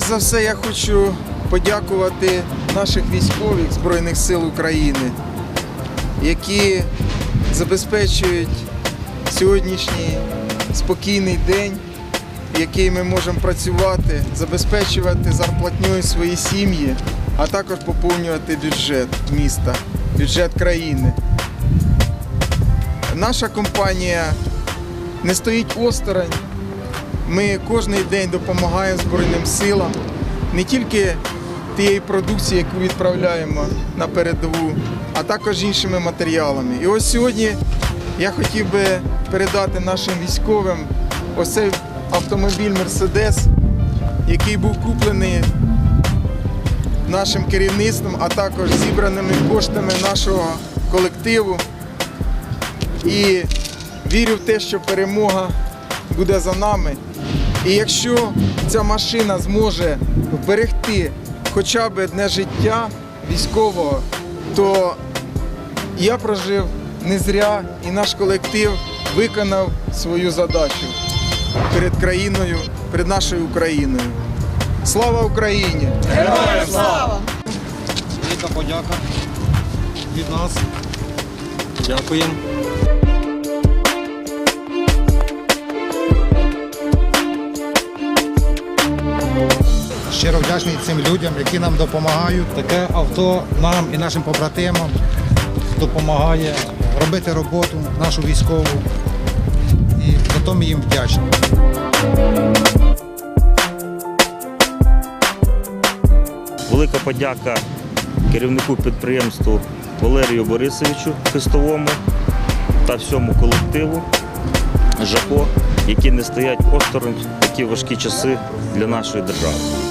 Перш за все, я хочу подякувати наших військових Збройних сил України, які забезпечують сьогоднішній спокійний день, в який ми можемо працювати, забезпечувати зарплатньою свої сім'ї, а також поповнювати бюджет міста, бюджет країни. Наша компанія не стоїть осторонь. Ми кожен день допомагаємо Збройним силам не тільки тієї продукції, яку відправляємо на передову, а також іншими матеріалами. І ось сьогодні я хотів би передати нашим військовим ось цей автомобіль Мерседес, який був куплений нашим керівництвом, а також зібраними коштами нашого колективу. І вірю в те, що перемога буде за нами. І якщо ця машина зможе вберегти хоча б одне життя військового, то я прожив не зря і наш колектив виконав свою задачу перед країною, перед нашою Україною. Слава Україні! Велика подяка від нас. Дякуємо. Щиро вдячний цим людям, які нам допомагають. Таке авто нам і нашим побратимам допомагає. робити роботу нашу військову. І за то ми їм вдячні. Велика подяка керівнику підприємству Валерію Борисовичу Хистовому та всьому колективу ЖАКО, які не стоять осторонь в такі важкі часи для нашої держави.